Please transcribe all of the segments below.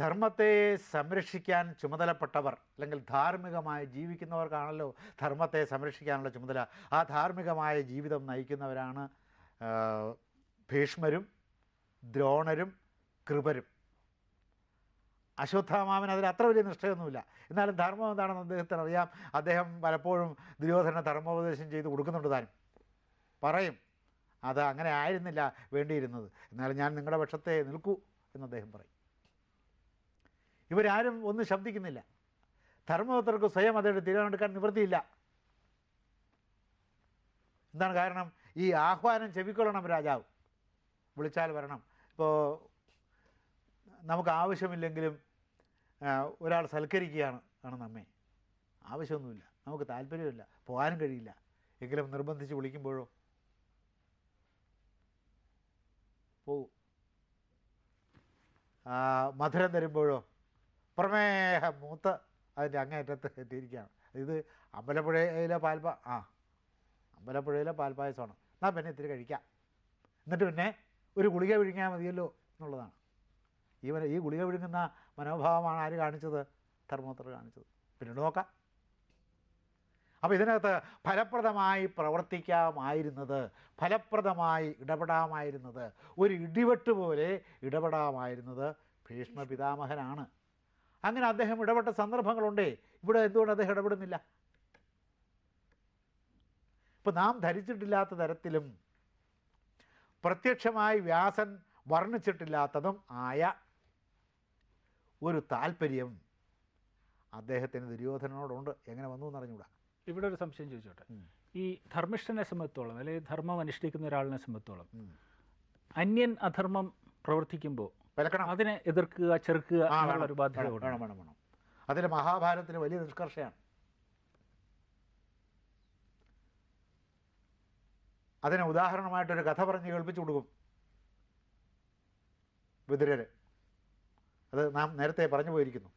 ധർമ്മത്തെ സംരക്ഷിക്കാൻ ചുമതലപ്പെട്ടവർ അല്ലെങ്കിൽ ധാർമ്മികമായി ജീവിക്കുന്നവർക്കാണല്ലോ ധർമ്മത്തെ സംരക്ഷിക്കാനുള്ള ചുമതല. ആ ധാർമ്മികമായ ജീവിതം നയിക്കുന്നവരാണ് ഭീഷ്മരും ദ്രോണരും കൃപരും. അശ്വത്ഥാമാവൻ അതിൽ അത്ര വലിയ നിഷ്ഠയൊന്നുമില്ല. എന്നാലും ധർമ്മം എന്താണെന്ന് അദ്ദേഹത്തിന് അറിയാം. അദ്ദേഹം പലപ്പോഴും ദുര്യോധന ധർമ്മോപദേശം ചെയ്ത് കൊടുക്കുന്നുണ്ട് താനും. പറയും അത് അങ്ങനെ ആയിരുന്നില്ല വേണ്ടിയിരുന്നത്. എന്നാലും ഞാൻ നിങ്ങളുടെ പക്ഷത്തെ നിൽക്കൂ എന്ന് അദ്ദേഹം പറയും. ഇവരാരും ഒന്നും ശബ്ദിക്കുന്നില്ല. ധർമ്മപുത്രർക്ക് സ്വയം അതിന്റെ തീരുമാനമെടുക്കാൻ നിവൃത്തിയില്ല. എന്താണ് കാരണം? ഈ ആഹ്വാനം ചെവിക്കൊള്ളണം രാജാവ്. വിളിച്ചാൽ വരണം. ഇപ്പോൾ നമുക്ക് ആവശ്യമില്ലെങ്കിലും ഒരാൾ സൽക്കരിക്കുകയാണ് ആണ് നമ്മെ. ആവശ്യമൊന്നുമില്ല. നമുക്ക് താല്പര്യമില്ല. പോകാനും കഴിയില്ല. എങ്കിലും നിർബന്ധിച്ച് വിളിക്കുമ്പോഴോ? പോവും. മധുരം തരുമ്പോഴോ? പ്രമേഹം മൂത്ത് അതിന്റെ അങ്ങേറ്റത്ത് എത്തിയിരിക്കുകയാണ്. ഇത് അമ്പലപ്പുഴയിലെ പാൽപ ആ അമ്പലപ്പുഴയിലെ പാൽപ്പായസമാണ് എന്നാൽ പിന്നെ ഇത്തിരി കഴിക്കാം. എന്നിട്ട് പിന്നെ ഒരു ഗുളിക വിഴുങ്ങിയാൽ മതിയല്ലോ എന്നുള്ളതാണ്. ഈ ഈ ഗുളിക വിഴുങ്ങുന്ന മനോഭാവമാണ് ആര് കാണിച്ചത്? ധർമ്മോത്തർ കാണിച്ചത്. പിന്നീട് നോക്കാം. അപ്പോൾ ഇതിനകത്ത് ഫലപ്രദമായി പ്രവർത്തിക്കാമായിരുന്നത് ഫലപ്രദമായി ഇടപെടാമായിരുന്നത് ഒരു ഇടിവെട്ട് പോലെ ഇടപെടാമായിരുന്നത് ഭീഷ്മ പിതാമഹനാണ്. അങ്ങനെ അദ്ദേഹം ഇടപെട്ട സന്ദർഭങ്ങളുണ്ടേ. ഇവിടെ എന്തുകൊണ്ട് അദ്ദേഹം ഇടപെടുന്നില്ല? ഇപ്പം നാം ധരിച്ചിട്ടില്ലാത്ത തരത്തിലും പ്രത്യക്ഷമായി വ്യാസൻ വർണിച്ചിട്ടില്ലാത്തതും ആയ ഒരു താല്പര്യം അദ്ദേഹത്തിന് ദുര്യോധനോടുണ്ട് എങ്ങനെ വന്നു എന്നറിഞ്ഞൂടാ ഇവിടെ ഒരു സംശയം ചോദിച്ചോട്ടെ. ഈ ധർമ്മിഷ്ഠനെ സംബന്ധിച്ചോളം അല്ലെങ്കിൽ ധർമ്മം അനുഷ്ഠിക്കുന്ന ഒരാളിനെ സംബന്ധിച്ചോളം അന്യൻ അധർമ്മം പ്രവർത്തിക്കുമ്പോൾ വിലക്കണം. അതിനെ എതിർക്കുക ചെറുക്കുക ഒരു ബാധ്യത വേണം, വേണം വേണം. അതിൽ മഹാഭാരതത്തിന് വലിയ നിഷ്കർഷയാണ്. അതിന് ഉദാഹരണമായിട്ടൊരു കഥ പറഞ്ഞ് കേൾപ്പിച്ചു കൊടുക്കും. വിതുരര്. അത് നാം നേരത്തെ പറഞ്ഞു പോയിരിക്കുന്നു.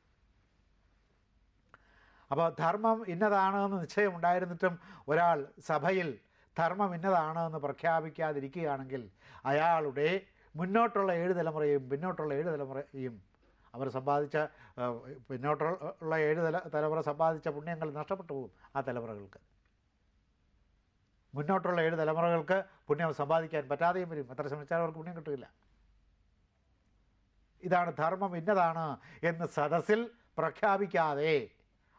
അപ്പോൾ ധർമ്മം ഇന്നതാണ് എന്ന് നിശ്ചയമുണ്ടായിരുന്നിട്ടും ഒരാൾ സഭയിൽ ധർമ്മം ഇന്നതാണ് എന്ന് പ്രഖ്യാപിക്കാതിരിക്കുകയാണെങ്കിൽ അയാളുടെ മുന്നോട്ടുള്ള ഏഴ് തലമുറയും പിന്നോട്ടുള്ള ഏഴ് തലമുറയും അവർ സമ്പാദിച്ച പിന്നോട്ടുള്ള ഏഴ് തല തലമുറ സമ്പാദിച്ച പുണ്യങ്ങൾ നഷ്ടപ്പെട്ടു പോകും ആ തലമുറകൾക്ക്. മുന്നോട്ടുള്ള ഏഴ് തലമുറകൾക്ക് പുണ്യം സമ്പാദിക്കാൻ പറ്റാതെയും വരും. എത്ര ശ്രമിച്ചാലും അവർക്ക് പുണ്യം കിട്ടില്ല. ഇതാണ് ധർമ്മം ഇന്നതാണ് എന്ന് സദസ്സിൽ പ്രഖ്യാപിക്കാതെ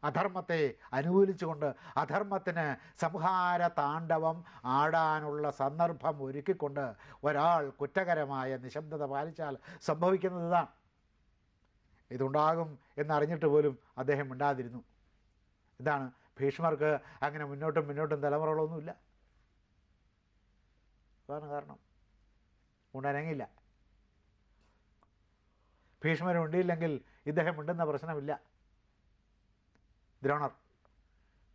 അധർമ്മത്തെ അനുകൂലിച്ചുകൊണ്ട് അധർമ്മത്തിന് സംഹാര താണ്ഡവം ആടാനുള്ള സന്ദർഭം ഒരുക്കിക്കൊണ്ട് ഒരാൾ കുറ്റകരമായ നിശബ്ദത പാലിച്ചാൽ സംഭവിക്കുന്നത് ഇതാണ്. ഇതുണ്ടാകും എന്നറിഞ്ഞിട്ട് പോലും അദ്ദേഹം മിണ്ടാതിരുന്നു. ഇതാണ് ഭീഷ്മർക്ക് അങ്ങനെ മുന്നോട്ടും മുന്നോട്ടും തലമുറകളൊന്നുമില്ല. അതാണ് കാരണം. ഉണ്ടനങ്ങില്ല ഭീഷ്മർ ഉണ്ടിയില്ലെങ്കിൽ ഇദ്ദേഹം ഉണ്ടെന്ന പ്രശ്നമില്ല. ദ്രോണർ.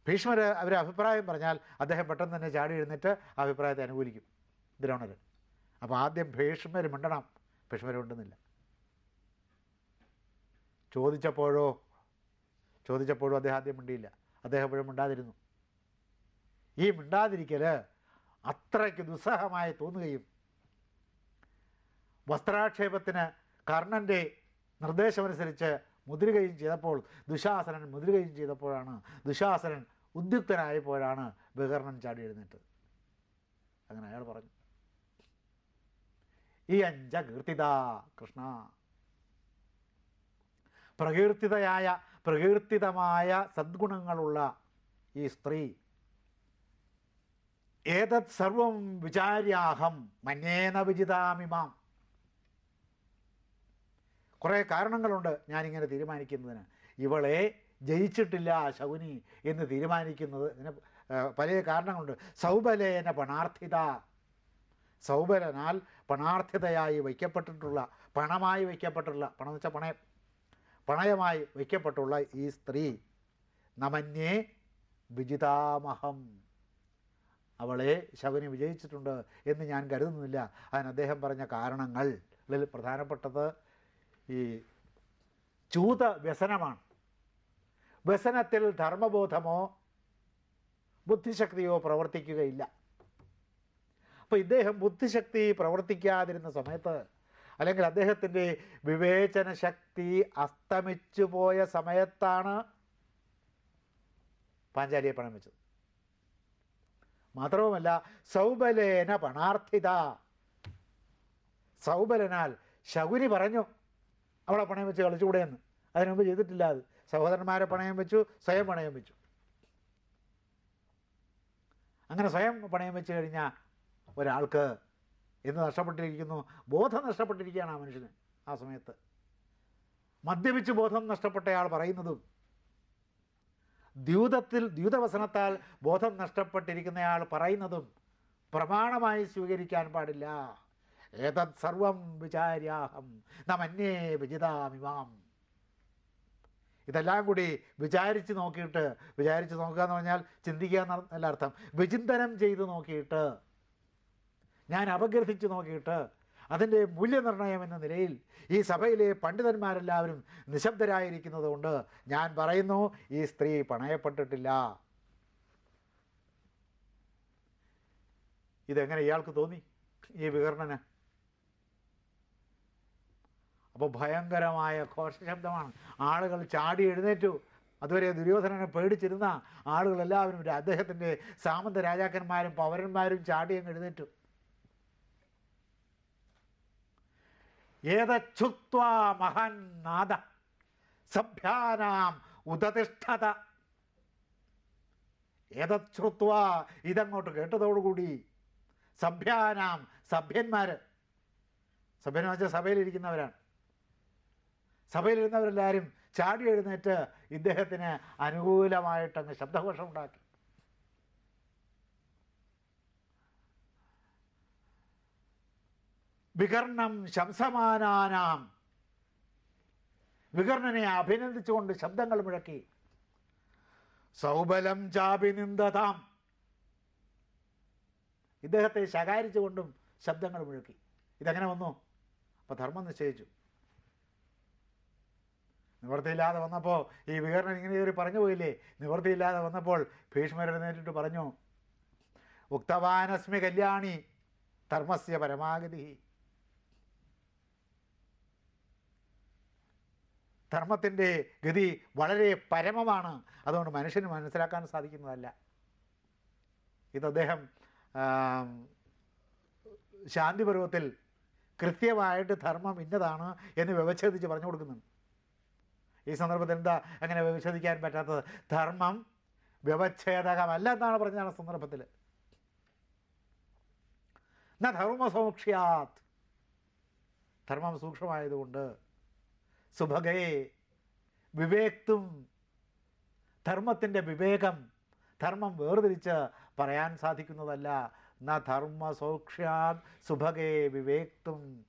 ഭീഷ്മർ അവർ അഭിപ്രായം പറഞ്ഞാൽ അദ്ദേഹം പെട്ടെന്ന് തന്നെ ചാടി എഴുന്നിട്ട് അഭിപ്രായത്തെ അനുകൂലിക്കും ദ്രോണർ അപ്പോൾ ആദ്യം ഭീഷ്മർ മിണ്ടണം. ഭീഷ്മർ ഉണ്ടെന്നില്ല ചോദിച്ചപ്പോഴോ ചോദിച്ചപ്പോഴും അദ്ദേഹം ആദ്യം മിണ്ടിയില്ല. അദ്ദേഹം എപ്പോഴും മിണ്ടാതിരുന്നു. ഈ മിണ്ടാതിരിക്കൽ അത്രയ്ക്ക് ദുസ്സഹമായി തോന്നുകയും വസ്ത്രാക്ഷേപത്തിന് കർണന്റെ നിർദ്ദേശമനുസരിച്ച് മുദ്രികയും ചെയ്തപ്പോൾ ദുശാസനൻ മുദ്രികയും ചെയ്തപ്പോഴാണ് ദുശാസനൻ ഉദ്യുക്തനായപ്പോഴാണ് വികർണൻ ചാടി എഴുന്നേറ്റത്. അങ്ങനെ അയാൾ പറഞ്ഞു. ഈ അഞ്ച കീർത്തിത കൃഷ്ണ. പ്രകീർത്തിതയായ പ്രകീർത്തിതമായ സദ്ഗുണങ്ങളുള്ള ഈ സ്ത്രീ ഏതത് സർവം വിചാര്യാഹം മന്യേന വിജിതാമിമാം കുറേ കാരണങ്ങളുണ്ട് ഞാനിങ്ങനെ തീരുമാനിക്കുന്നതിന്. ഇവളെ ജയിച്ചിട്ടില്ല ശകുനി എന്ന് തീരുമാനിക്കുന്നത് പല കാരണങ്ങളുണ്ട്. സൗബലേന പണാർത്ഥിത. സൗബലനാൽ പണാർത്ഥിതയായി വയ്ക്കപ്പെട്ടിട്ടുള്ള പണമായി വയ്ക്കപ്പെട്ടുള്ള പണം വെച്ചാൽ പണയം. പണയമായി വയ്ക്കപ്പെട്ടുള്ള ഈ സ്ത്രീ നമന്യേ വിജിതാമഹം. അവളെ ശകുനി വിജയിച്ചിട്ടുണ്ട് എന്ന് ഞാൻ കരുതുന്നില്ല. അതിന് അദ്ദേഹം പറഞ്ഞ കാരണങ്ങളിൽ പ്രധാനപ്പെട്ടത് ഈ ചൂത വ്യസനമാണ്. വ്യസനത്തിൽ ധർമ്മബോധമോ ബുദ്ധിശക്തിയോ പ്രവർത്തിക്കുകയില്ല. അപ്പോൾ ഇദ്ദേഹം ബുദ്ധിശക്തി പ്രവർത്തിക്കാതിരുന്ന സമയത്ത് അല്ലെങ്കിൽ അദ്ദേഹത്തിന്റെ വിവേചന ശക്തി അസ്തമിച്ചു പോയ സമയത്താണ് പാഞ്ചാലിയെ പണം വെച്ചത്. മാത്രവുമല്ല സൗബലേന പണാർത്ഥിത. സൗബലനാൽ ശകുനി പറഞ്ഞു അവളെ പണയം വെച്ച് കളിച്ചുകൂടെയെന്ന്. അതിനു മുമ്പ് ചെയ്തിട്ടില്ല അത്. സഹോദരന്മാരെ പണയം വെച്ചു സ്വയം പണയം വെച്ചു. അങ്ങനെ സ്വയം പണയം വെച്ച് കഴിഞ്ഞ ഒരാൾക്ക് എന്ത് നഷ്ടപ്പെട്ടിരിക്കുന്നു? ബോധം നഷ്ടപ്പെട്ടിരിക്കുകയാണ് ആ മനുഷ്യന് ആ സമയത്ത്. മദ്യപിച്ച് ബോധം നഷ്ടപ്പെട്ടയാൾ പറയുന്നതും ദ്യൂതത്തിൽ ദ്യൂതവസനത്താൽ ബോധം നഷ്ടപ്പെട്ടിരിക്കുന്നയാൾ പറയുന്നതും പ്രമാണമായി സ്വീകരിക്കാൻ പാടില്ല. ഏതത് സർവം വിചാര്യാഹം നമന്യേ വിജിതാമിമാം ഇതെല്ലാം കൂടി വിചാരിച്ച് നോക്കിയിട്ട് വിചാരിച്ച് നോക്കുക എന്ന് പറഞ്ഞാൽ ചിന്തിക്കുക എന്നല്ല അർത്ഥം. വിചിന്തനം ചെയ്ത് നോക്കിയിട്ട് ഞാൻ അപഗ്രഥിച്ച് നോക്കിയിട്ട് അതിന്റെ മൂല്യനിർണയം എന്ന നിലയിൽ ഈ സഭയിലെ പണ്ഡിതന്മാരെല്ലാവരും നിശബ്ദരായിരിക്കുന്നത് കൊണ്ട് ഞാൻ പറയുന്നു ഈ സ്ത്രീ പണയപ്പെട്ടിട്ടില്ല. ഇതെങ്ങനെ ഇയാൾക്ക് തോന്നി? ഈ വികർണന്? അപ്പോൾ ഭയങ്കരമായ ഘോഷശബ്ദമാണ്. ആളുകൾ ചാടി എഴുന്നേറ്റു. അതുവരെ ദുര്യോധനനെ പേടിച്ചിരുന്ന ആളുകളെല്ലാവരും അദ്ദേഹത്തിന്റെ സാമന്ത രാജാക്കന്മാരും പൗരന്മാരും ചാടി അങ്ങ് എഴുന്നേറ്റു. ഏതച്ഛുത്വ മഹാൻ സഭ്യാനാം ഉദതിഷ്ഠത. ഏതച്ഛുത്വ ഇതങ്ങോട്ട് കേട്ടതോടുകൂടി സഭ്യാനാം സഭ്യന്മാർ സഭ്യന്മാർ സഭയിലിരിക്കുന്നവരാണ്. സഭയിലിരുന്നവരെല്ലാവരും ചാടി എഴുന്നേറ്റ് ഇദ്ദേഹത്തിന് അനുകൂലമായിട്ടങ്ങ് ശബ്ദഘോഷം ഉണ്ടാക്കി. വികർണം ശംസമാനാനാം. വികർണനെ അഭിനന്ദിച്ചുകൊണ്ട് ശബ്ദങ്ങൾ മുഴക്കി. സൗബലം ചാഭിനിന്ദതാം ഇദ്ദേഹത്തെ ശകാരിച്ചുകൊണ്ടും ശബ്ദങ്ങൾ മുഴക്കി. ഇതെങ്ങനെ വന്നു? അപ്പോൾ ധർമ്മം നിശ്ചയിച്ചു. നിവൃത്തിയില്ലാതെ വന്നപ്പോൾ ഈ വികരണം ഇങ്ങനെ കയറി പറഞ്ഞു പോയില്ലേ? നിവൃത്തിയില്ലാതെ വന്നപ്പോൾ ഭീഷ്മരെഴുന്നേറ്റിട്ട് പറഞ്ഞു ഉക്തവാനസ്മി കല്യാണി ധർമ്മസ്യ പരമാഗതി. ധർമ്മത്തിന്റെ ഗതി വളരെ പരമമാണ്. അതുകൊണ്ട് മനുഷ്യന് മനസ്സിലാക്കാൻ സാധിക്കുന്നതല്ല. ഇത് അദ്ദേഹം ശാന്തിപർവത്തിൽ കൃത്യമായിട്ട് ധർമ്മം ഇന്നതാണ് എന്ന് വ്യവച്ഛേദിച്ച് പറഞ്ഞു കൊടുക്കുന്നുണ്ട്. ഈ സന്ദർഭത്തിൽ എന്താ അങ്ങനെ വിശദിക്കാൻ പറ്റാത്തത്? ധർമ്മം വ്യവച്ഛേദകമല്ല എന്നാണ് പറഞ്ഞ സന്ദർഭത്തിൽ. ന ധർമ്മസൗക്ഷ്യാത്. ധർമ്മം സൂക്ഷ്മമായതുകൊണ്ട് സുഭഗേ വിവേക്തും ധർമ്മത്തിന്റെ വിവേകം ധർമ്മം വേർതിരിച്ച് പറയാൻ സാധിക്കുന്നതല്ല. ന ധർമ്മ സൗക്ഷ്യാത് സുഭഗേ വിവേക്തും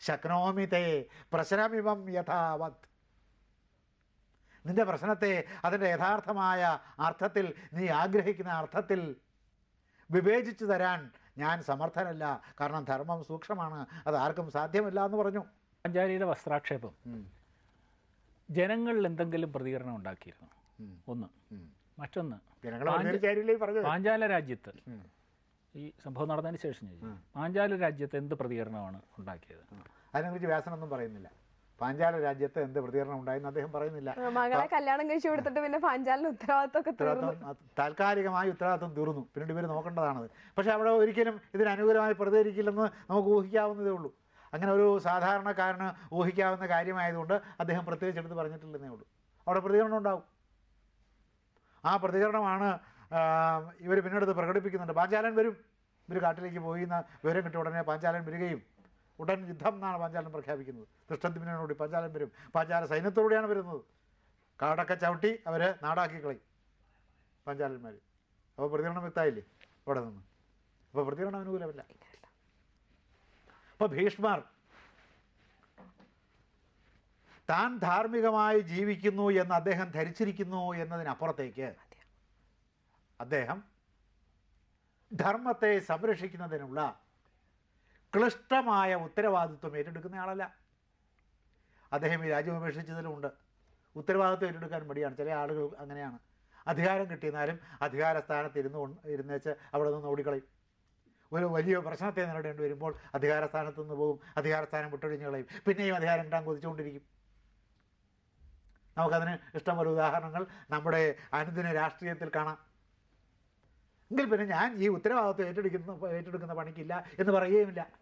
ശക്നോമിതേ പ്രശ്നമിവം യഥാവത്. നിന്റെ പ്രശ്നത്തെ അതിന്റെ യഥാർത്ഥമായ അർത്ഥത്തിൽ നീ ആഗ്രഹിക്കുന്ന അർത്ഥത്തിൽ വിവേചിച്ചു തരാൻ ഞാൻ സമർത്ഥനല്ല. കാരണം ധർമ്മം സൂക്ഷ്മമാണ്. അത് ആർക്കും സാധ്യമല്ല എന്ന് പറഞ്ഞു. പഞ്ചാരിയുടെ വസ്ത്രാക്ഷേപം. ജനങ്ങളിൽ എന്തെങ്കിലും പ്രതികരണം ഉണ്ടാക്കിയിരുന്നു. ഒന്ന്. മറ്റൊന്ന്. പാഞ്ചാല രാജ്യത്ത് ഈ സംഭവം നടന്നതിന് ശേഷം പാഞ്ചാല രാജ്യത്ത് എന്ത് പ്രതികരണമാണ് ഉണ്ടാക്കിയത്? അതിനെക്കുറിച്ച് വ്യാസനൊന്നും പറയുന്നില്ല. പാഞ്ചാല രാജ്യത്ത് എന്ത് പ്രതികരണം ഉണ്ടായെന്ന് അദ്ദേഹം പറയുന്നില്ല. മകളെ കല്യാണം കഴിച്ചു കൊടുത്തിട്ട് പിന്നെ പാഞ്ചാലിന് ഉത്തരവാദിത്തമൊക്കെ തീർന്നു. ഉത്തരവാദിത്വം താൽക്കാലികമായി ഉത്തരവാദിത്വം തീർന്നു. പിന്നീട് ഇവർ നോക്കേണ്ടതാണത്. പക്ഷേ അവിടെ ഒരിക്കലും ഇതിന് അനുകൂലമായി പ്രതികരിക്കില്ലെന്ന് നമുക്ക് ഊഹിക്കാവുന്നതേ ഉള്ളൂ. അങ്ങനെ ഒരു സാധാരണക്കാരന് ഊഹിക്കാവുന്ന കാര്യമായതുകൊണ്ട് അദ്ദേഹം പ്രത്യേകിച്ച് എടുത്ത് പറഞ്ഞിട്ടില്ലെന്നേ ഉള്ളൂ. അവിടെ പ്രതികരണം ഉണ്ടാവും. ആ പ്രതികരണമാണ് ഇവർ പിന്നീട് പ്രകടിപ്പിക്കുന്നുണ്ട്. പാഞ്ചാലൻ വരും. ഇവർ കാട്ടിലേക്ക് പോയി എന്ന വിവരം കിട്ടിയ ഉടനെ പാഞ്ചാലൻ വരികയും ഉടൻ യുദ്ധം എന്നാണ് പാഞ്ചാലം പ്രഖ്യാപിക്കുന്നത്. ദൃഷ്ടദ്യുമ്നോടി പാഞ്ചാലം വരും. പാഞ്ചാല സൈന്യത്തോടെയാണ് വരുന്നത്. കാടൊക്കെ ചവിട്ടി അവരെ നാടാക്കി കളയും പാഞ്ചാലന്മാർ അപ്പോൾ പ്രതികരണം വ്യക്തമായില്ലേ? അവിടെ നിന്ന്. അപ്പോൾ പ്രതികരണം അനുകൂലമല്ല. അപ്പോൾ ഭീഷ്മർ താൻ ധാർമ്മികമായി ജീവിക്കുന്നു എന്ന് അദ്ദേഹം ധരിച്ചിരിക്കുന്നു എന്നതിനപ്പുറത്തേക്ക് അദ്ദേഹം ധർമ്മത്തെ സംരക്ഷിക്കുന്നതിനുള്ള ക്ലിഷ്ടമായ ഉത്തരവാദിത്വം ഏറ്റെടുക്കുന്നയാളല്ല അദ്ദേഹം ഈ രാജ്യം ഉപേക്ഷിച്ചതിലുമുണ്ട്. ഉത്തരവാദിത്വം ഏറ്റെടുക്കാൻ മടിയാണ്. ചില ആളുകൾ അങ്ങനെയാണ്. അധികാരം കിട്ടിയെന്നാലും അധികാര സ്ഥാനത്ത് ഇരുന്ന് ഇരുന്നേച്ച് അവിടെ നിന്ന് ഓടിക്കളയും. ഒരു വലിയ പ്രശ്നത്തെ നേരിടേണ്ടി വരുമ്പോൾ അധികാര സ്ഥാനത്ത് നിന്ന് പോകും. അധികാര സ്ഥാനം വിട്ടൊഴിഞ്ഞ് കളയും. പിന്നെയും അധികാരം കിട്ടാൻ കൊതിച്ചുകൊണ്ടിരിക്കും. നമുക്കതിന് ഇഷ്ടംപോലെ ഉദാഹരണങ്ങൾ നമ്മുടെ അനുദിന രാഷ്ട്രീയത്തിൽ കാണാം. എങ്കിൽ പിന്നെ ഞാൻ ഈ ഉത്തരവാദിത്വം ഏറ്റെടുക്കുന്ന ഏറ്റെടുക്കുന്ന പണിക്കില്ല എന്ന് പറയുകയുമില്ല.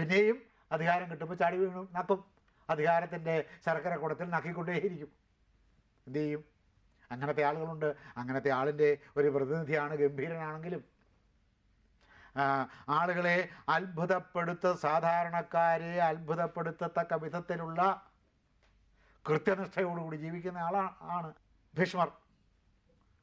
പിന്നെയും അധികാരം കിട്ടുമ്പോൾ ചാടി വീണു. നക്കും അധികാരത്തിന്റെ ശർക്കര കുടത്തിൽ നക്കിക്കൊണ്ടേയിരിക്കും. എന്ത് ചെയ്യും? അങ്ങനത്തെ ആളുകളുണ്ട്. അങ്ങനത്തെ ആളിന്റെ ഒരു പ്രതിനിധിയാണ് ഗംഭീരനാണെങ്കിലും. ആളുകളെ അത്ഭുതപ്പെടുത്ത സാധാരണക്കാരെ അത്ഭുതപ്പെടുത്തത്തക്ക വിധത്തിലുള്ള കൃത്യനിഷ്ഠയോടുകൂടി ജീവിക്കുന്ന ആളാണ് ഭീഷ്മർ.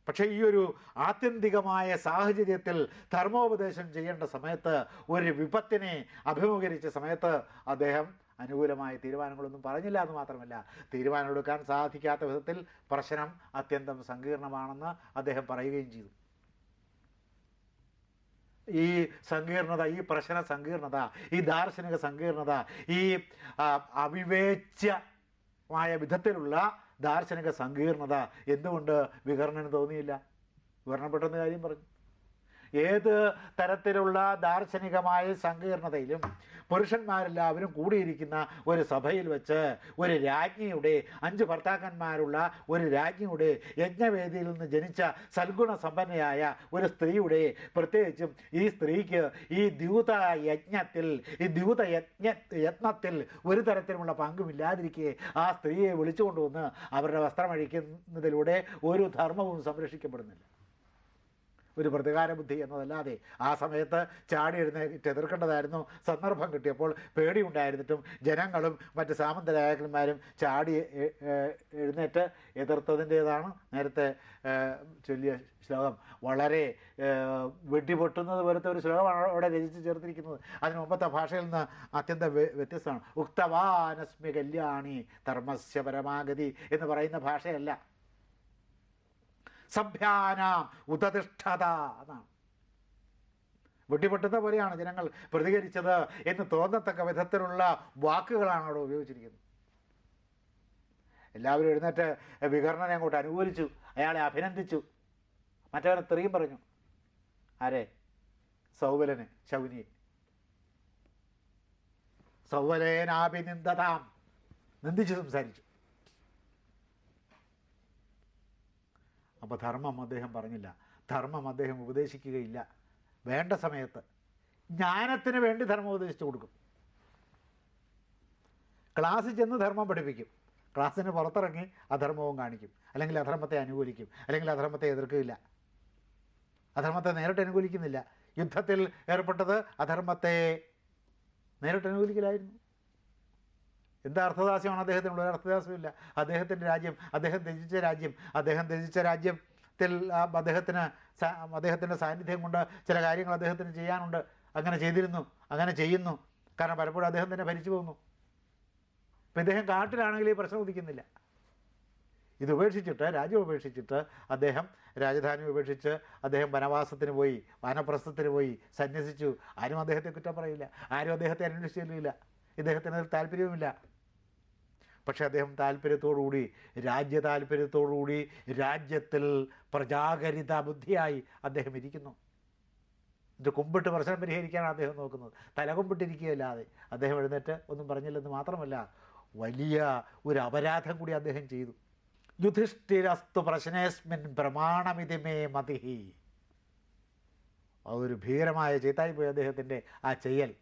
പക്ഷേ ഈ ഒരു ആത്യന്തികമായ സാഹചര്യത്തിൽ ധർമ്മോപദേശം ചെയ്യേണ്ട സമയത്ത് ഒരു വിപത്തിനെ അഭിമുഖീകരിച്ച സമയത്ത് അദ്ദേഹം അനുകൂലമായ തീരുമാനങ്ങളൊന്നും പറഞ്ഞില്ല എന്ന് മാത്രമല്ല തീരുമാനമെടുക്കാൻ സാധിക്കാത്ത വിധത്തിൽ പ്രശ്നം അത്യന്തം സങ്കീർണമാണെന്ന് അദ്ദേഹം പറയുകയും ചെയ്തു. ഈ സങ്കീർണത ഈ പ്രശ്ന സങ്കീർണത ഈ ദാർശനിക സങ്കീർണത ഈ അവിവേച്യമായ വിധത്തിലുള്ള ദാർശനിക സങ്കീർണത എന്തുകൊണ്ട് വികർണന് തോന്നിയില്ല? വികർണൻ പെട്ടെന്ന് കാര്യം പറഞ്ഞു. ഏത് തരത്തിലുള്ള ദാർശനികമായ സങ്കീർണതയിലും പുരുഷന്മാരെല്ലാവരും കൂടിയിരിക്കുന്ന ഒരു സഭയിൽ വെച്ച് ഒരു രാജ്ഞിയുടെ അഞ്ച് ഭർത്താക്കന്മാരുള്ള ഒരു രാജ്ഞിയുടെ യജ്ഞവേദിയിൽ നിന്ന് ജനിച്ച സൽഗുണ സമ്പന്നയായ ഒരു സ്ത്രീയുടെ പ്രത്യേകിച്ചും ഈ സ്ത്രീക്ക് ഈ ദ്യൂത യജ്ഞത്തിൽ ഈ ദ്യൂത യജ്ഞ യത്നത്തിൽ ഒരു തരത്തിലുമുള്ള പങ്കുമില്ലാതിരിക്കെ ആ സ്ത്രീയെ വിളിച്ചുകൊണ്ടുവന്ന് അവരുടെ വസ്ത്രമഴിക്കുന്നതിലൂടെ ഒരു ധർമ്മവും സംരക്ഷിക്കപ്പെടുന്നില്ല. ഒരു പ്രതികാര ബുദ്ധി എന്നതല്ലാതെ ആ സമയത്ത് ചാടി എഴുന്നേറ്റ് എതിർക്കേണ്ടതായിരുന്നു. സന്ദർഭം കിട്ടിയപ്പോൾ പേടിയുണ്ടായിരുന്നിട്ടും ജനങ്ങളും മറ്റ് സാമന്ത രാജാക്കന്മാരും ചാടി എഴുന്നേറ്റ് എതിർത്തതിന്റേതാണ് നേരത്തെ ചൊല്ലിയ ശ്ലോകം. വളരെ വെടിപൊട്ടുന്നത് പോലത്തെ ഒരു ശ്ലോകമാണ് അവിടെ രചിച്ച് ചേർത്തിരിക്കുന്നത്. അതിന് മുമ്പത്തെ ഭാഷയിൽ നിന്ന് അത്യന്തം വ്യ- വ്യത്യസ്തമാണ്. ഉക്തവാനസ്മി കല്യാണി ധർമ്മസ്യ പരമാഗതി എന്ന് പറയുന്ന ഭാഷയല്ല. സഭ്യാനാം ഉദതിഷ്ഠത എന്നാണ്. വെട്ടിപ്പെട്ടുന്ന പോലെയാണ് ജനങ്ങൾ പ്രതികരിച്ചത് എന്ന് തോന്നത്തക്ക വിധത്തിലുള്ള വാക്കുകളാണ് അവിടെ ഉപയോഗിച്ചിരിക്കുന്നത്. എല്ലാവരും എഴുന്നേറ്റ് വികർണനെ അങ്ങോട്ട് അനുകൂലിച്ചു അയാളെ അഭിനന്ദിച്ചു. മറ്റവനെ തെറിയും പറഞ്ഞു ആരെ? സൗവലന് ശൗനിയെ. സൗവലേനാഭിനിന്ദതാം. നിന്ദിച്ചു സംസാരിച്ചു. അപ്പോൾ ധർമ്മം അദ്ദേഹം പറഞ്ഞില്ല. ധർമ്മം അദ്ദേഹം ഉപദേശിക്കുകയില്ല. വേണ്ട സമയത്ത് ജ്ഞാനത്തിന് വേണ്ടി ധർമ്മം ഉപദേശിച്ചു കൊടുക്കും. ക്ലാസ്സിൽ ചെന്ന് ധർമ്മം പഠിപ്പിക്കും. ക്ലാസ്സിന് പുറത്തിറങ്ങി അധർമ്മവും കാണിക്കും. അല്ലെങ്കിൽ അധർമ്മത്തെ അനുകൂലിക്കും. അല്ലെങ്കിൽ അധർമ്മത്തെ എതിർക്കില്ല അധർമ്മത്തെ നേരിട്ട് അനുകൂലിക്കുന്നില്ല. യുദ്ധത്തിൽ ഏർപ്പെട്ടത് അധർമ്മത്തെ നേരിട്ട് അനുകൂലിക്കലായിരുന്നു. എന്താ അർത്ഥദാസ്യമാണ് അദ്ദേഹത്തിനുള്ള ഒരു അർത്ഥദാസ്യമില്ല അദ്ദേഹത്തിന്റെ രാജ്യം അദ്ദേഹം ത്യജിച്ച രാജ്യം അദ്ദേഹം ത്യജിച്ച രാജ്യത്തിൽ അദ്ദേഹത്തിന് അദ്ദേഹത്തിന്റെ സാന്നിധ്യം കൊണ്ട് ചില കാര്യങ്ങൾ അദ്ദേഹത്തിന് ചെയ്യാനുണ്ട്. അങ്ങനെ ചെയ്തിരുന്നു അങ്ങനെ ചെയ്യുന്നു. കാരണം പലപ്പോഴും അദ്ദേഹം തന്നെ ഭരിച്ചു പോകുന്നു. ഇപ്പം ഇദ്ദേഹം കാട്ടിലാണെങ്കിൽ ഈ പ്രശ്നം ഉദിക്കുന്നില്ല. ഇത് ഉപേക്ഷിച്ചിട്ട് രാജ്യം ഉപേക്ഷിച്ചിട്ട് അദ്ദേഹം രാജധാനി ഉപേക്ഷിച്ച് അദ്ദേഹം വനവാസത്തിന് പോയി വാനപ്രസ്ഥത്തിന് പോയി സന്യസിച്ചു. ആരും അദ്ദേഹത്തെ കുറ്റം പറയില്ല. ആരും അദ്ദേഹത്തെ അന്വേഷിച്ചില്ല ഇദ്ദേഹത്തിന് അതിൽ താല്പര്യവുമില്ല. പക്ഷെ അദ്ദേഹം താല്പര്യത്തോടുകൂടി രാജ്യ താല്പര്യത്തോടുകൂടി രാജ്യത്തിൽ പ്രജാകരിത ബുദ്ധിയായി അദ്ദേഹം ഇരിക്കുന്നു. ഇത് കുമ്പിട്ട് പ്രശ്നം പരിഹരിക്കാനാണ് അദ്ദേഹം നോക്കുന്നത്. തലകുമ്പിട്ടിരിക്കുകയല്ലാതെ അദ്ദേഹം എഴുന്നേറ്റ് ഒന്നും പറഞ്ഞില്ലെന്ന് മാത്രമല്ല വലിയ ഒരു അപരാധം കൂടി അദ്ദേഹം ചെയ്തു. യുധിഷ്ഠിരസ്തു പ്രശ്നേസ്മിൻ പ്രമാണമിതി മേ മതിഹി. ഒരു ഭീകരമായ ചെയ്തായിപ്പോയി അദ്ദേഹത്തിന്റെ ആ ചെയ്യൽ.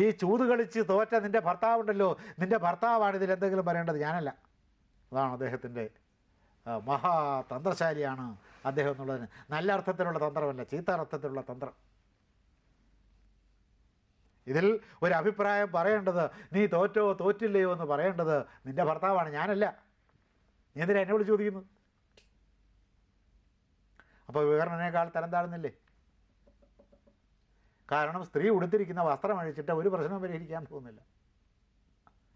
ഈ ചൂത് കളിച്ച് തോറ്റ നിന്റെ ഭർത്താവുണ്ടല്ലോ. നിന്റെ ഭർത്താവാണ് ഇതിൽ എന്തെങ്കിലും പറയേണ്ടത്? ഞാനല്ല. അതാണ് അദ്ദേഹത്തിന്റെ മഹാ തന്ത്രശാലിയാണ് അദ്ദേഹം എന്നുള്ളതിന്. നല്ല അർത്ഥത്തിലുള്ള തന്ത്രമല്ല ചീത്ത അർത്ഥത്തിലുള്ള തന്ത്രം. ഇതിൽ ഒരു അഭിപ്രായം പറയേണ്ടത് നീ തോറ്റോ തോറ്റില്ലയോ എന്ന് പറയേണ്ടത് നിന്റെ ഭർത്താവാണ്. ഞാനല്ല. നീ എന്തിനാ എന്നെ വിളിച്ച് ചോദിക്കുന്നു? അപ്പോൾ വിവരണനേക്കാൾ തരം താഴ്ന്നില്ലേ? കാരണം സ്ത്രീ ഉടുത്തിരിക്കുന്ന വസ്ത്രം അഴിച്ചിട്ട് ഒരു പ്രശ്നവും പരിഹരിക്കാൻ പോകുന്നില്ല.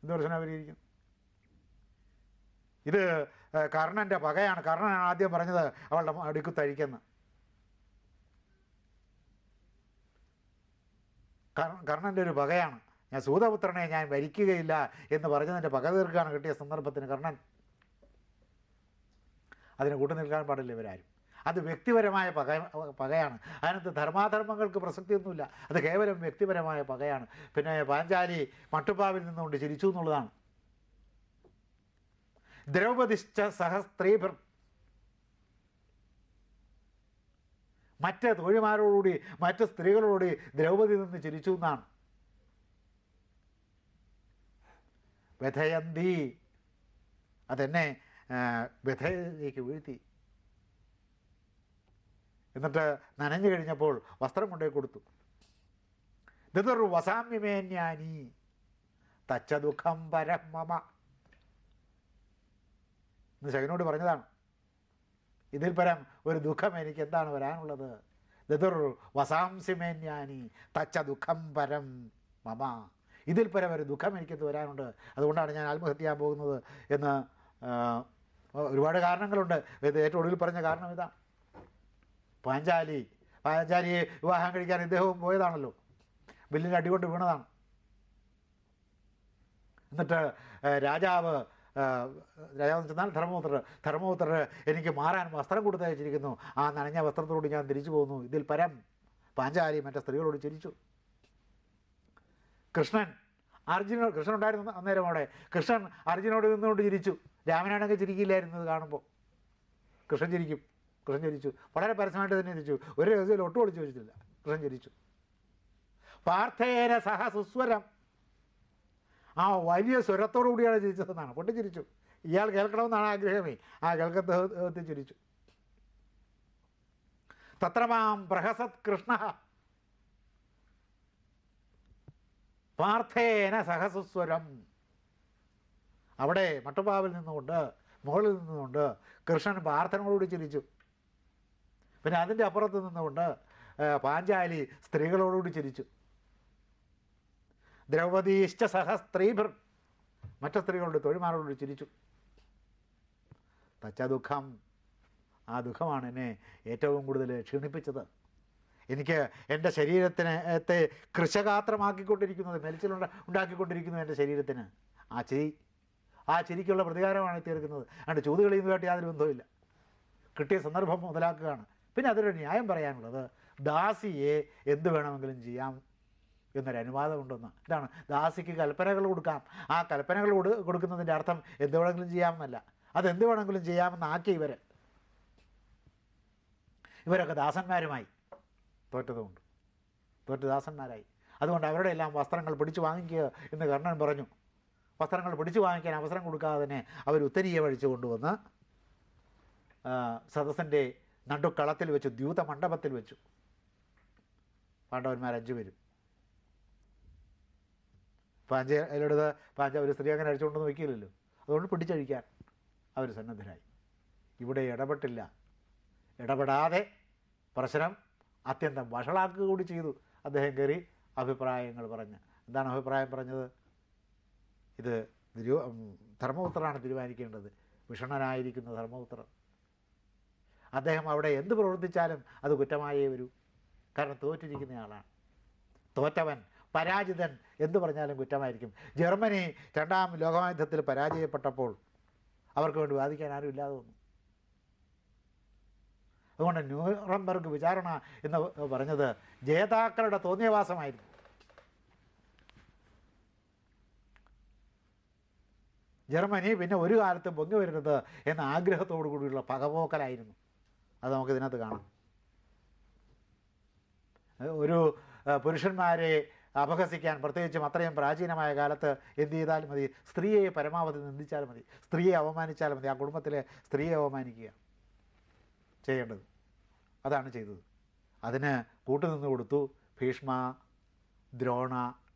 എന്ത് പ്രശ്നം പരിഹരിക്കും? ഇത് കർണന്റെ പകയാണ്. കർണനാണ് ആദ്യം പറഞ്ഞത് അവളുടെ അടുക്കു തഴിക്കുന്ന. കർണന്റെ ഒരു പകയാണ്. ഞാൻ സൂതപുത്രനെ ഞാൻ വരിക്കുകയില്ല എന്ന് പറഞ്ഞതിന്റെ പക തീർക്കാണ് കിട്ടിയ സന്ദർഭത്തിന് കർണൻ. അതിന് കൂട്ടു നിൽക്കാൻ പാടില്ല ഇവരാരും. അത് വ്യക്തിപരമായ പക പകയാണ്. അതിനകത്ത് ധർമാധർമ്മങ്ങൾക്ക് പ്രസക്തിയൊന്നുമില്ല. അത് കേവലം വ്യക്തിപരമായ പകയാണ്. പിന്നെ പാഞ്ചാലി മട്ടുപ്പാവിൽ നിന്നുകൊണ്ട് ചിരിച്ചു എന്നുള്ളതാണ്. ദ്രൗപതിശ്ച സഹസ്ത്രീഭർ മറ്റ് തോഴിമാരോടുകൂടി മറ്റ് സ്ത്രീകളോട് ദ്രൗപതി നിന്ന് ചിരിച്ചു എന്നാണ്. വ്യഥയന്തി. അതെന്നെ വ്യഥയിലേക്ക് വീഴ്ത്തി. എന്നിട്ട് നനഞ്ഞു കഴിഞ്ഞപ്പോൾ വസ്ത്രം കൊണ്ടേ കൊടുത്തു. ഇതൊരു വസാമ്യമേന്യാനി തച്ച ദുഃഖം പരം മമ. എന്ന് ശകനോട് പറഞ്ഞതാണ് ഇതിൽ പരം ഒരു ദുഃഖം എനിക്ക് എന്താണ് വരാനുള്ളത്? ദുർ വസാംസിമേന്യാനി തച്ച ദുഃഖം പരം മമ. ഇതിൽ പരം ഒരു ദുഃഖം എനിക്കെന്ത് വരാനുണ്ട്. അതുകൊണ്ടാണ് ഞാൻ ആത്മഹത്യ ചെയ്യാൻ പോകുന്നത് എന്ന് ഒരുപാട് കാരണങ്ങളുണ്ട്. ഏറ്റവും ഒടുവിൽ പറഞ്ഞ കാരണം ഇതാ പാഞ്ചാലി. പാഞ്ചാലിയെ വിവാഹം കഴിക്കാൻ ഇദ്ദേഹവും പോയതാണല്ലോ. ബില്ലിന്റെ അടികൊണ്ട് വീണതാണ്. എന്നിട്ട് രാജാവ് രാജാവ് ചെന്നാൽ ധർമ്മപുത്രർ ധർമ്മപുത്രർ എനിക്ക് മാറാൻ വസ്ത്രം കൊടുത്തയച്ചിരിക്കുന്നു ആ നനഞ്ഞ വസ്ത്രത്തോട് ഞാൻ തിരിച്ചു പോകുന്നു. ഇതിൽ പരം പാഞ്ചാലി മറ്റേ സ്ത്രീകളോട് ചിരിച്ചു. കൃഷ്ണൻ അർജുനോട് കൃഷ്ണൻ ഉണ്ടായിരുന്നു അന്നേരം അവിടെ. കൃഷ്ണൻ അർജുനോട് നിന്നുകൊണ്ട് ചിരിച്ചു. രാമനാണെങ്കിൽ ചിരിക്കില്ലായിരുന്നു ഇത് കാണുമ്പോൾ. കൃഷ്ണൻ ചിരിക്കും. കൃഷ്ണൻ ചിരിച്ചു വളരെ പരസ്യമായിട്ട് തന്നെ ചിരിച്ചു. ഒരു രഹസ്യം ഒട്ടും ഒളിച്ചു വെച്ചിട്ടില്ല. കൃഷ്ണൻ ചിരിച്ചു പാർത്ഥേന സഹ സുസ്വരം. ആ വലിയ സ്വരത്തോടു കൂടിയാണ് ചിരിച്ചതെന്നാണ്. പൊട്ടിച്ചിരിച്ചു ഇയാൾ കേൾക്കണമെന്നാണ് ആഗ്രഹമേ. ആ കേൾക്കത്തെ ചിരിച്ചു. തത്രമാം പ്രഹസത് കൃഷ്ണ. പാർത്ഥേന സഹസുസ്വരം അവിടെ മട്ടുപ്പാവിൽ നിന്നുകൊണ്ട് മുകളിൽ നിന്നുകൊണ്ട് കൃഷ്ണൻ പാർത്ഥനോടുകൂടി ചിരിച്ചു. പിന്നെ അതിന്റെ അപ്പുറത്ത് നിന്നുകൊണ്ട് പാഞ്ചാലി സ്ത്രീകളോടുകൂടി ചിരിച്ചു. ദ്രൗപദീശ്ച സഹ സ്ത്രീഭർ മറ്റു സ്ത്രീകളുടെ തൊഴിൽമാരോട് ചിരിച്ചു. തച്ച ദുഃഖം. ആ ദുഃഖമാണ് എന്നെ ഏറ്റവും കൂടുതൽ ക്ഷീണിപ്പിച്ചത്. എനിക്ക് എന്റെ ശരീരത്തിന് ത്തെ കൃശഗാത്രമാക്കിക്കൊണ്ടിരിക്കുന്നത് മെലിച്ചിലുണ്ട ഉണ്ടാക്കിക്കൊണ്ടിരിക്കുന്നു എന്റെ ശരീരത്തിന്. ആ ചിരി. ആ ചിരിക്കുള്ള പ്രതികാരമാണ് തീർക്കുന്നത്. അതുകൊണ്ട് ചൂതുകളിയുമായിട്ട് യാതൊരു ബന്ധവുമില്ല. കിട്ടിയ സന്ദർഭം മുതലാക്കുകയാണ്. പിന്നെ അതൊരു ന്യായം പറയാനുള്ളത് ദാസിയെ എന്ത് വേണമെങ്കിലും ചെയ്യാം എന്നൊരു അനുവാദമുണ്ടെന്ന് ഇതാണ് ദാസിക്ക് കൽപ്പനകൾ കൊടുക്കാം. ആ കൽപ്പനകൾ കൊടു കൊടുക്കുന്നതിന്റെ അർത്ഥം എന്ത് വേണമെങ്കിലും ചെയ്യാമെന്നല്ല. അതെന്ത് വേണമെങ്കിലും ചെയ്യാമെന്നാക്കി ഇവർ ഇവരൊക്കെ ദാസന്മാരുമായി. തോറ്റതുകൊണ്ട്. തോറ്റ ദാസന്മാരായി അതുകൊണ്ട് അവരുടെ എല്ലാം വസ്ത്രങ്ങൾ പിടിച്ചു വാങ്ങിക്കുക എന്ന് കർണൻ പറഞ്ഞു. വസ്ത്രങ്ങൾ പിടിച്ചു വാങ്ങിക്കാൻ അവസരം കൊടുക്കാതെ തന്നെ അവർ ഉത്തരീയ വഴിച്ചു കൊണ്ടുവന്ന് സദസ്സിന്റെ നടുക്കളത്തിൽ വെച്ചു ദ്യൂത മണ്ഡപത്തിൽ വെച്ചു. പാണ്ഡവന്മാർ അഞ്ചു പേരും. പാഞ്ചലോട് പാഞ്ച ഒരു സ്ത്രീ അങ്ങനെ അടിച്ചുകൊണ്ടൊന്നും വയ്ക്കില്ലല്ലോ. അതുകൊണ്ട് പിടിച്ചഴിക്കാൻ അവർ സന്നദ്ധരായി. ഇവിടെ ഇടപെട്ടില്ല. ഇടപെടാതെ പ്രശ്നം അത്യന്തം വഷളാക്കുക കൂടി ചെയ്തു. അദ്ദേഹം കയറി അഭിപ്രായങ്ങൾ പറഞ്ഞ്. എന്താണ് അഭിപ്രായം പറഞ്ഞത്? ഇത് ധർമ്മപുത്രനാണ് തീരുമാനിക്കേണ്ടത്. വിഷണനായിരിക്കുന്ന ധർമ്മപുത്രൻ. അദ്ദേഹം അവിടെ എന്ത് പ്രവർത്തിച്ചാലും അത് കുറ്റമായേ വരൂ. കാരണം തോറ്റിരിക്കുന്ന ആളാണ് തോറ്റവൻ പരാജിതൻ എന്ത് പറഞ്ഞാലും കുറ്റമായിരിക്കും. ജർമ്മനി രണ്ടാം ലോകമായുദ്ധത്തിൽ പരാജയപ്പെട്ടപ്പോൾ അവർക്ക് വേണ്ടി വാദിക്കാൻ ആരും ഇല്ലാതെ വന്നു. അതുകൊണ്ട് ന്യൂറംബർഗ് വിചാരണ എന്ന് പറഞ്ഞത് ജേതാക്കളുടെ തോന്നിയവാസമായിരുന്നു. ജർമ്മനി പിന്നെ ഒരു കാലത്തും പൊങ്ങി വരരുത് എന്ന ആഗ്രഹത്തോടു കൂടിയുള്ള പകപോക്കലായിരുന്നു. അത് നമുക്ക് ഇതിനകത്ത് കാണാം ഒരു പുരുഷന്മാരെ അപഹസിക്കാൻ പ്രത്യേകിച്ചും അത്രയും പ്രാചീനമായ കാലത്ത് എന്ത് ചെയ്താലും മതി. സ്ത്രീയെ പരമാവധി നിന്ദിച്ചാൽ മതി. സ്ത്രീയെ അവമാനിച്ചാൽ മതി. ആ കുടുംബത്തിലെ സ്ത്രീയെ അവമാനിക്കുക ചെയ്യേണ്ടത്. അതാണ് ചെയ്തത്. അതിന് കൂട്ടുനിന്ന് കൊടുത്തു. ഭീഷ്മ ദ്രോണ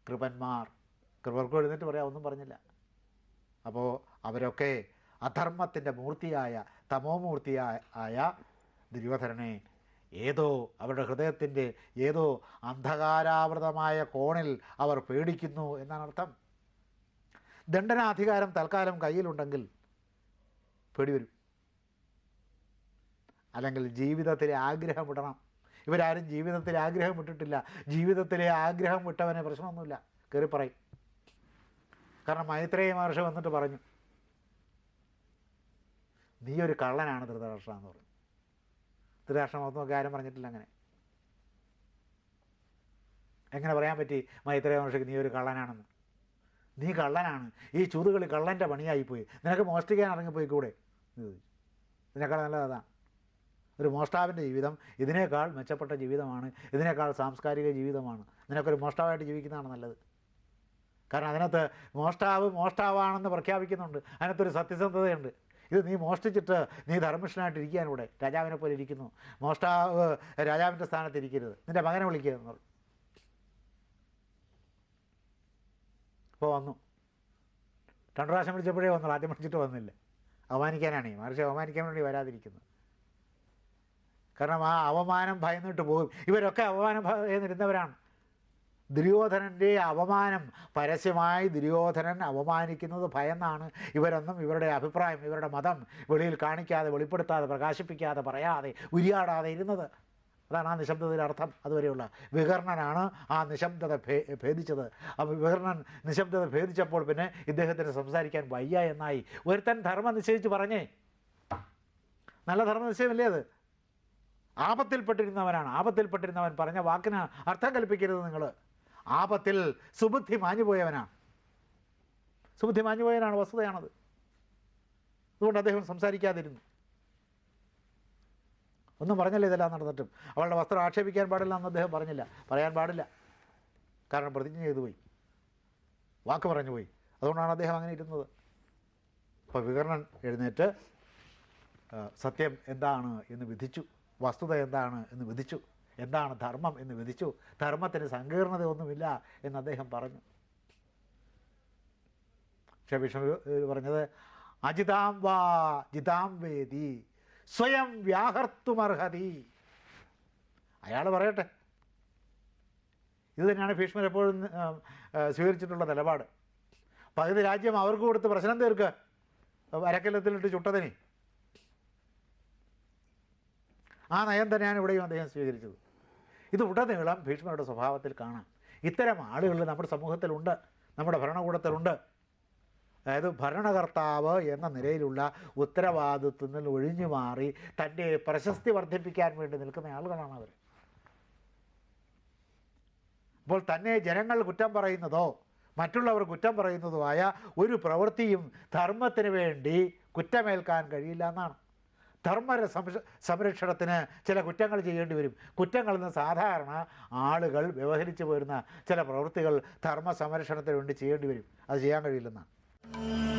കൃപന്മാർ. കൃപർക്ക് എഴുന്നേറ്റ് പറയാം ഒന്നും പറഞ്ഞില്ല. അപ്പോൾ അവരൊക്കെ അധർമ്മത്തിന്റെ മൂർത്തിയായ തമോമൂർത്തിയായ ആയ ദുര്യോധരനെ ഏതോ അവരുടെ ഹൃദയത്തിന്റെ ഏതോ അന്ധകാരാവൃതമായ കോണിൽ അവർ പേടിക്കുന്നു എന്നാണ് അർത്ഥം. ദണ്ഡനാധികാരം തൽക്കാലം കയ്യിലുണ്ടെങ്കിൽ പേടി വരും. അല്ലെങ്കിൽ ജീവിതത്തിലെ ആഗ്രഹം വിടണം. ഇവരാരും ജീവിതത്തിലെ ആഗ്രഹം വിട്ടിട്ടില്ല. ജീവിതത്തിലെ ആഗ്രഹം വിട്ടവനെ പ്രശ്നമൊന്നുമില്ല. കയറി പറയും. കാരണം മൈത്രേയ മഹർഷി വന്നിട്ട് പറഞ്ഞു നീ ഒരു കള്ളനാണ് ധൃതരാഷ്ട്ര എന്ന് പറഞ്ഞു. ധൃതരാഷ്ട്ര ഒക്കെ ആരും പറഞ്ഞിട്ടില്ല അങ്ങനെ. എങ്ങനെ പറയാൻ പറ്റി? മൈത്രേയ മനുഷ്യക്ക് നീ ഒരു കള്ളനാണെന്ന്. നീ കള്ളനാണ്. ഈ ചൂതുകളി കള്ളന്റെ പണിയായിപ്പോയി. നിനക്ക് മോഷ്ടിക്കാൻ ഇറങ്ങിപ്പോയി കൂടെ. ഇതിനേക്കാൾ നല്ലത് അതാണ് ഒരു മോഷ്ടാവിന്റെ ജീവിതം ഇതിനേക്കാൾ മെച്ചപ്പെട്ട ജീവിതമാണ്. ഇതിനേക്കാൾ സാംസ്കാരിക ജീവിതമാണ്. നിനക്കൊരു മോഷ്ടാവായിട്ട് ജീവിക്കുന്നതാണ് നല്ലത്. കാരണം അതിനകത്ത് മോഷ്ടാവ് മോഷ്ടാവാണെന്ന് പ്രഖ്യാപിക്കുന്നുണ്ട്. അതിനകത്തൊരു സത്യസന്ധതയുണ്ട്. ഇത് നീ മോഷ്ടിച്ചിട്ട് നീ ധർമ്മിഷ്ഠനായിട്ടിരിക്കാൻ ഇവിടെ. രാജാവിനെ പോലെ ഇരിക്കുന്നു. മോഷ്ടാവ് രാജാവിന്റെ സ്ഥാനത്ത് ഇരിക്കരുത്. നിന്റെ മകനെ വിളിക്കുക എന്ന് പറഞ്ഞു. അപ്പോൾ വന്നു. രണ്ടു പ്രാവശ്യം വിളിച്ചപ്പോഴേ വന്നു ആദ്യം വിളിച്ചിട്ട് വന്നില്ല. അവമാനിക്കാനാണ് മറിച്ച് അവമാനിക്കാൻ വേണ്ടി വരാതിരിക്കുന്നത് കാരണം ആ അവമാനം ഭയന്നിട്ട് പോകും. ഇവരൊക്കെ അവമാനം ഭയന്നിരുന്നവരാണ് ദുര്യോധനന്റെ അപമാനം പരസ്യമായി ദുര്യോധനൻ അപമാനിക്കുന്നത് ഭയന്നാണ്. ഇവരൊന്നും ഇവരുടെ അഭിപ്രായം ഇവരുടെ മതം വെളിയിൽ കാണിക്കാതെ വെളിപ്പെടുത്താതെ പ്രകാശിപ്പിക്കാതെ പറയാതെ ഉരിയാടാതെ ഇരുന്നത്. അതാണ് ആ നിശബ്ദതയുടെ അർത്ഥം. അതുവരെയുള്ള വികർണനാണ് ആ നിശബ്ദത ഭേദിച്ചത്. അപ്പോൾ വികർണൻ നിശബ്ദത ഭേദിച്ചപ്പോൾ പിന്നെ ഇദ്ദേഹത്തിന് സംസാരിക്കാൻ വയ്യ എന്നായി. ഒരുത്തൻ ധർമ്മം നിശ്ചയിച്ച് പറഞ്ഞേ. നല്ല ധർമ്മ നിശ്ചയമല്ലേ അത്? ആപത്തിൽപ്പെട്ടിരുന്നവനാണ്. ആപത്തിൽപ്പെട്ടിരുന്നവൻ പറഞ്ഞ വാക്കിന് അർത്ഥം കൽപ്പിക്കരുത് നിങ്ങൾ ആപത്തിൽ സുബുദ്ധി മാഞ്ഞുപോയവനാണ് സുബുദ്ധി മാഞ്ഞുപോയവനാണ് വസ്തുതയാണത്. അതുകൊണ്ട് അദ്ദേഹം സംസാരിക്കാതിരുന്നു. ഒന്നും പറഞ്ഞില്ല ഇതെല്ലാം നടന്നിട്ടും. അവളുടെ വസ്ത്രം ആക്ഷേപിക്കാൻ പാടില്ല എന്ന് അദ്ദേഹം പറഞ്ഞില്ല. പറയാൻ പാടില്ല. കാരണം പ്രതിജ്ഞ ചെയ്തു പോയി. വാക്ക് പറഞ്ഞു പോയി. അതുകൊണ്ടാണ് അദ്ദേഹം അങ്ങനെ ഇരുന്നത്. അപ്പോൾ വികർണൻ എഴുന്നേറ്റ് സത്യം എന്താണ് എന്ന് വിധിച്ചു. വസ്തുത എന്താണ് എന്ന് വിധിച്ചു. എന്താണ് ധർമ്മം എന്ന് വിധിച്ചു. ധർമ്മത്തിന് സങ്കീർണതയൊന്നുമില്ല എന്ന് അദ്ദേഹം പറഞ്ഞു. പക്ഷേ വിഷ്ണു പറഞ്ഞത് അജിതാം വാ ജിതാം വേദി സ്വയം വ്യാഹർത്തുമർഹതി. അയാൾ പറയട്ടെ. ഇത് തന്നെയാണ് ഭീഷ്മർ എപ്പോഴും സ്വീകരിച്ചിട്ടുള്ള നിലപാട്. പകുതി രാജ്യം അവർക്ക് കൊടുത്ത് പ്രശ്നം തീർക്കുക അരക്കല്ലത്തിലിട്ട് ചുട്ടതിനെ. ആ നയം തന്നെയാണ് ഇവിടെയും അദ്ദേഹം സ്വീകരിച്ചത്. ഇത് ഉടനീളം ഭീഷ്മരുടെ സ്വഭാവത്തിൽ കാണാം. ഇത്തരം ആളുകൾ നമ്മുടെ സമൂഹത്തിലുണ്ട് നമ്മുടെ ഭരണകൂടത്തിലുണ്ട്. അതായത് ഭരണകർത്താവ് എന്ന നിലയിലുള്ള ഉത്തരവാദിത്വത്തിൽ നിന്ന് ഒഴിഞ്ഞു മാറി തന്റെ പ്രശസ്തി വർദ്ധിപ്പിക്കാൻ വേണ്ടി നിൽക്കുന്ന ആളുകളാണ് അവർ അപ്പോൾ തന്നെ ജനങ്ങൾ കുറ്റം പറയുന്നതോ മറ്റുള്ളവർ കുറ്റം പറയുന്നതുമായ ഒരു പ്രവൃത്തിയും ധർമ്മത്തിന് വേണ്ടി കുറ്റമേൽക്കാൻ കഴിയില്ല എന്നാണ്. ധർമ്മ സംരക്ഷ സംരക്ഷണത്തിന് ചില കുറ്റങ്ങൾ ചെയ്യേണ്ടി വരും. കുറ്റങ്ങളിൽ നിന്ന് സാധാരണ ആളുകൾ വ്യവഹരിച്ചു പോരുന്ന ചില പ്രവൃത്തികൾ ധർമ്മ സംരക്ഷണത്തിന് വേണ്ടി ചെയ്യേണ്ടി വരും. അത് ചെയ്യാൻ കഴിയില്ലെന്നാണ്.